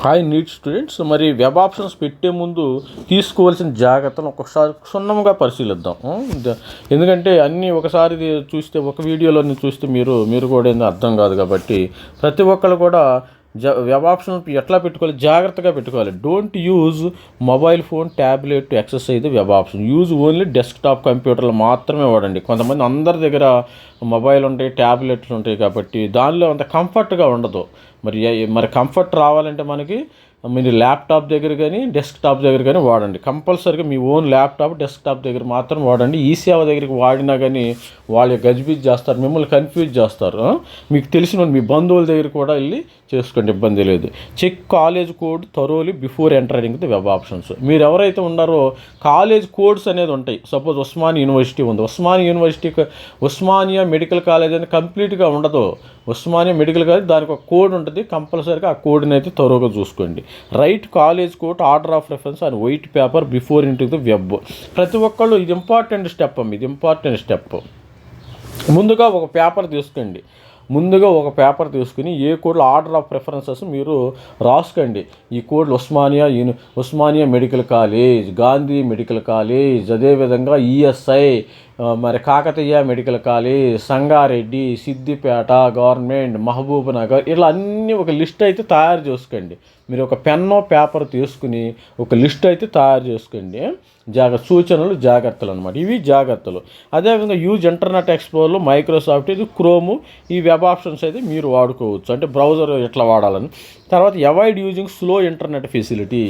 Hi NEET students మరి web options పెట్టే ముందు తీసుకోవాల్సిన జాగ్రత్తలు ఒకసారి క్షుణ్ణంగా పరిశీలిద్దాం. ఎందుకంటే అన్నీ ఒకసారి చూస్తే ఒక వీడియోలోని చూస్తే మీరు మీరు కూడా ఏందో అర్థం కాదు కాబట్టి ప్రతి ఒక్కరు కూడా జ వెబ్ ఆప్షన్ ఎట్లా పెట్టుకోవాలి? జాగ్రత్తగా పెట్టుకోవాలి. Don't use mobile phone tablet exercise web option use only desktop కంప్యూటర్లు మాత్రమే వాడండి. కొంతమంది అందరి దగ్గర మొబైల్ ఉంటాయి ట్యాబ్లెట్లు ఉంటాయి కాబట్టి దానిలో అంత కంఫర్ట్గా ఉండదు. మరి మరి కంఫర్ట్ రావాలంటే మనకి మీరు ల్యాప్టాప్ దగ్గర కానీ డెస్క్టాప్ దగ్గర కానీ వాడండి. కంపల్సరీగా మీ ఓన్ ల్యాప్టాప్ డెస్క్టాప్ దగ్గర మాత్రం వాడండి. ఈ సేవ దగ్గరికి వాడినా కానీ వాళ్ళు గజిబిజ్ చేస్తారు మిమ్మల్ని కన్ఫ్యూజ్ చేస్తారు. మీకు తెలిసిన మీ బంధువుల దగ్గర కూడా వెళ్ళి చేసుకోండి ఇబ్బంది లేదు. Check college code thoroughly before entering the web options. మీరు ఎవరైతే ఉన్నారో కాలేజ్ కోడ్స్ అనేది ఉంటాయి. సపోజ్ ఉస్మానియా యూనివర్సిటీ ఉంది. Osmania university Osmania medical college అని కంప్లీట్గా ఉండదు. ఉస్మానియా మెడికల్ కాలేజ్ దానికి ఒక కోడ్ ఉంటుంది. కంపల్సరీగా ఆ కోడ్ని అయితే త్వరగా చూసుకోండి. Write college code order of reference and white paper before into the web. ప్రతి ఒక్కళ్ళు ఇది ఇంపార్టెంట్ స్టెప్ అమ్మ ఇది ఇంపార్టెంట్ స్టెప్. ముందుగా ఒక పేపర్ తీసుకోండి. ముందుగా ఒక పేపర్ తీసుకుని ఏ కోడ్లో ఆర్డర్ ఆఫ్ ప్రిఫరెన్సెస్ మీరు రాసుకోండి. ఈ కోడ్లు Osmania uni Osmania medical college Gandhi medical college అదేవిధంగా ఈఎస్ఐ మరి Kakatiya medical college Sangareddy Siddipet government Mahabubnagar ఇలా అన్నీ ఒక లిస్ట్ అయితే తయారు చేసుకోండి. మీరు ఒక పెన్నో పేపర్ తీసుకుని ఒక లిస్ట్ అయితే తయారు చేసుకోండి. జాగ్ర సూచనలు జాగ్రత్తలు అనమాట ఇవి జాగ్రత్తలు. అదేవిధంగా యూజ్ ఇంటర్నెట్ ఎక్స్ప్లోర్లో మైక్రోసాఫ్ట్ ఇది క్రోము ఈ వెబ్ ఆప్షన్స్ అయితే మీరు వాడుకోవచ్చు. అంటే బ్రౌజర్ ఎట్లా వాడాలని. తర్వాత avoid using slow internet facility.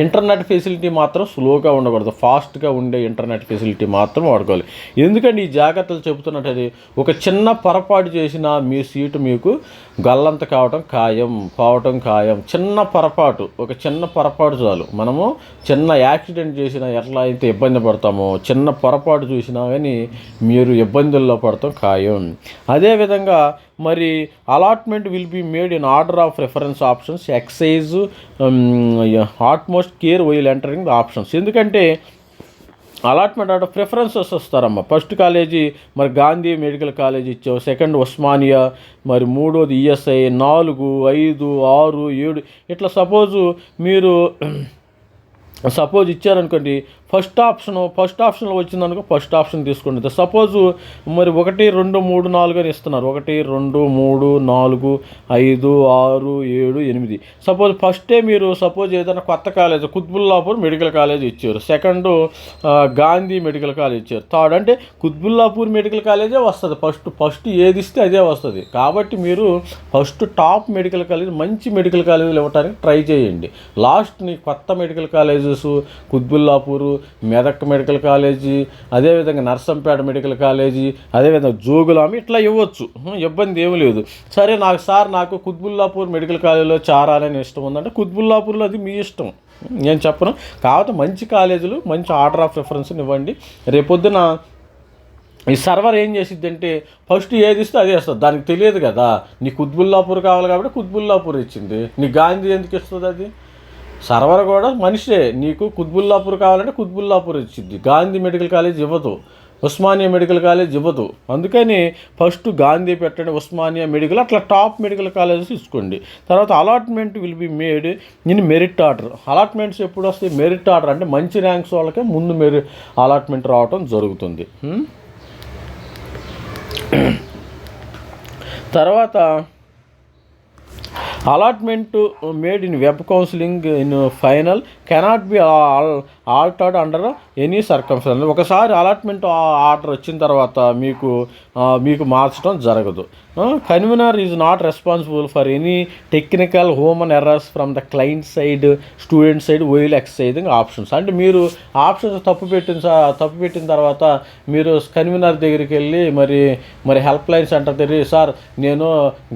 Internet facility మాత్రం స్లోగా ఉండకూడదు. ఫాస్ట్గా ఉండే ఇంటర్నెట్ ఫెసిలిటీ మాత్రం వాడుకోవాలి. ఎందుకంటే ఈ జాగ్రత్తలు చెబుతున్నట్టు ఒక చిన్న పొరపాటు చేసిన మీ సీటు మీకు గల్లంత కావటం ఖాయం పోవటం ఖాయం. చిన్న పొరపాటు ఒక చిన్న పొరపాటు చాలు. మనము చిన్న యాక్సిడెంట్ చేసినా ఎట్లా అయితే ఇబ్బంది పడతామో చిన్న పొరపాటు చూసినా కానీ మీరు ఇబ్బందుల్లో పడతాం ఖాయం. అదేవిధంగా మరి allotment will be made in order of reference options exercise utmost care while entering the options. ఎందుకంటే అలాట్మెంట్ అంటే ప్రిఫరెన్సెస్ వస్తారమ్మ. ఫస్ట్ కాలేజీ మరి గాంధీ మెడికల్ కాలేజ్ ఇచ్చావు సెకండ్ ఉస్మానియా మరి మూడోది ఈఎస్ఐ నాలుగు ఐదు ఆరు ఏడు. ఇట్లా సపోజు మీరు సపోజ్ ఇచ్చారనుకోండి ఫస్ట్ ఆప్షన్ ఫస్ట్ ఆప్షన్లో వచ్చిందనుకో ఫస్ట్ ఆప్షన్ తీసుకోండి. సపోజ్ మరి ఒకటి రెండు మూడు నాలుగు అని ఇస్తున్నారు. ఒకటి రెండు మూడు నాలుగు ఐదు ఆరు ఏడు ఎనిమిది. సపోజ్ ఫస్టే మీరు సపోజ్ ఏదైనా కొత్త కాలేజ్ కుత్బుల్లాపూర్ మెడికల్ కాలేజ్ ఇచ్చారు. సెకండ్ గాంధీ మెడికల్ కాలేజ్ ఇచ్చారు. థర్డ్ అంటే కుత్బుల్లాపూర్ మెడికల్ కాలేజే వస్తుంది. ఫస్ట్ ఫస్ట్ ఏది ఇస్తే అదే వస్తుంది. కాబట్టి మీరు ఫస్ట్ టాప్ మెడికల్ కాలేజ్ మంచి మెడికల్ కాలేజీలు ఇవ్వడానికి ట్రై చేయండి. లాస్ట్ని కొత్త medical colleges Quthbullapur Medak medical college అదేవిధంగా నర్సంపేట మెడికల్ కాలేజీ అదేవిధంగా జోగులామి ఇట్లా ఇవ్వచ్చు. ఇబ్బంది ఏమీ లేదు. సరే నాకు సార్ నాకు కుత్బుల్లాపూర్ మెడికల్ కాలేజీలో చారాలని ఇష్టం ఉందంటే కుత్బుల్లాపూర్లో అది మీ ఇష్టం. నేను చెప్పను. కాబట్టి మంచి కాలేజీలు మంచి ఆర్డర్ ఆఫ్ రిఫరెన్స్ని ఇవ్వండి. రేపొద్దున ఈ సర్వర్ ఏం చేసిద్ది అంటే ఫస్ట్ ఏది ఇస్తే అదే ఇస్తుంది. దానికి తెలియదు కదా. నీ కుత్బుల్లాపూర్ కావాలి కాబట్టి కుత్బుల్లాపూర్ ఇచ్చింది. నీ గాంధీ ఎందుకు ఇస్తుంది అది? సర్వర్ కూడా మనిషే నీకు కుత్బుల్లాపూర్ కావాలంటే కుత్బుల్లాపూర్ ఇచ్చింది గాంధీ మెడికల్ కాలేజ్ ఇవ్వదు. ఉస్మానియా మెడికల్ కాలేజ్ ఇవ్వదు. అందుకని ఫస్ట్ గాంధీ పెట్టండి ఉస్మానియా మెడికల్ అట్లా టాప్ మెడికల్ కాలేజెస్ ఇచ్చుకోండి తర్వాత allotment will be made in merit order. Allotments ఎప్పుడు వస్తాయి? మెరిట్ ఆర్డర్ అంటే మంచి ర్యాంక్స్ వాళ్ళకే ముందు మెరి అలాట్మెంట్ రావటం జరుగుతుంది. తర్వాత allotment uh, made in web counseling in uh, final cannot be all. Altered under any circumstance ఒకసారి అలాట్మెంట్ ఆర్డర్ వచ్చిన తర్వాత మీకు మీకు మార్చడం జరగదు. Convener is not responsible for any technical human errors from the client side student side while exercising options అంటే మీరు options తప్పు పెట్టిన తప్పు పెట్టిన తర్వాత మీరు కన్వీనర్ దగ్గరికి వెళ్ళి మరి మరి హెల్ప్ లైన్ సెంటర్ దగ్గర సార్ నేను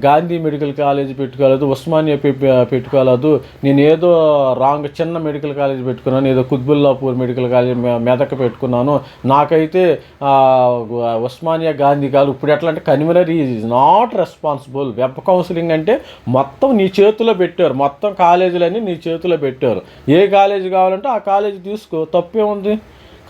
గాంధీ మెడికల్ కాలేజ్ పెట్టుకోలేదు ఉస్మానియా పె- పెట్టుకోలేదు నేను ఏదో రాంగ్ చిన్న మెడికల్ కాలేజ్ పెట్టుకున్నాను ఏదో కుద్బుల్ కుత్బుల్లాపూర్ మెడికల్ కాలేజ్ మె- మెదక్ పెట్టుకున్నాను. నాకైతే ఉస్మానియా గాంధీ కాదు ఇప్పుడు ఎట్లా అంటే convener is not responsible. Web counselling అంటే మొత్తం నీ చేతిలో పెట్టారు. మొత్తం కాలేజీలన్నీ నీ చేతిలో పెట్టారు. ఏ కాలేజీ కావాలంటే ఆ కాలేజీ తీసుకో. తప్పే ఉంది.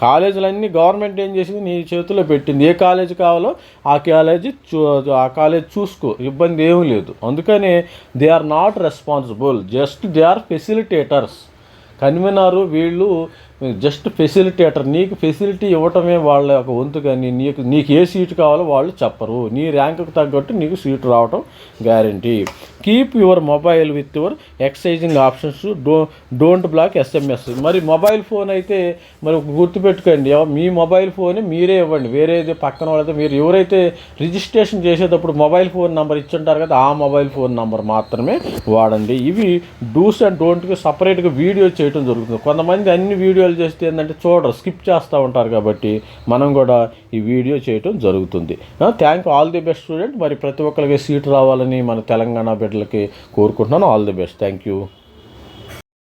కాలేజీలన్నీ గవర్నమెంట్ ఏం చేసింది? నీ చేతిలో పెట్టింది. ఏ కాలేజ్ కావాలో ఆ కాలేజీ చూ ఆ కాలేజ్ చూసుకో. ఇబ్బంది ఏమీ లేదు. అందుకని they are not responsible. Just they are facilitators. కనుమనారు వీళ్ళు జస్ట్ ఫెసిలిటేటర్ నీకు ఫెసిలిటీ ఇవ్వటమే వాళ్ళ యొక్క వంతు కానీ నీకు నీకు ఏ సీటు కావాలో వాళ్ళు చెప్పరు. నీ ర్యాంకుకు తగ్గట్టు నీకు సీటు రావటం guarantee keep your mobile with your exercising options do don't block SMS మరి మొబైల్ ఫోన్ అయితే మరి గుర్తుపెట్టుకోండి మీ మొబైల్ ఫోన్ మీరే ఇవ్వండి. వేరేది పక్కన వాళ్ళతో మీరు ఎవరైతే రిజిస్ట్రేషన్ చేసేటప్పుడు మొబైల్ ఫోన్ నెంబర్ ఇచ్చుంటారు కదా ఆ మొబైల్ ఫోన్ నెంబర్ మాత్రమే వాడండి. ఇవి డూస్ అండ్ డోంట్కి సపరేట్గా వీడియో చేయడం జరుగుతుంది. కొంతమంది అన్ని వీడియో వీడియోలు చేస్తే ఏంటంటే చూడరు స్కిప్ చేస్తూ ఉంటారు కాబట్టి మనం కూడా ఈ వీడియో చేయటం జరుగుతుంది. Thank all the best student మరి ప్రతి ఒక్కరికి సీట్ రావాలని మన తెలంగాణ బిడ్డలకి కోరుకుంటున్నాను. All the best thank you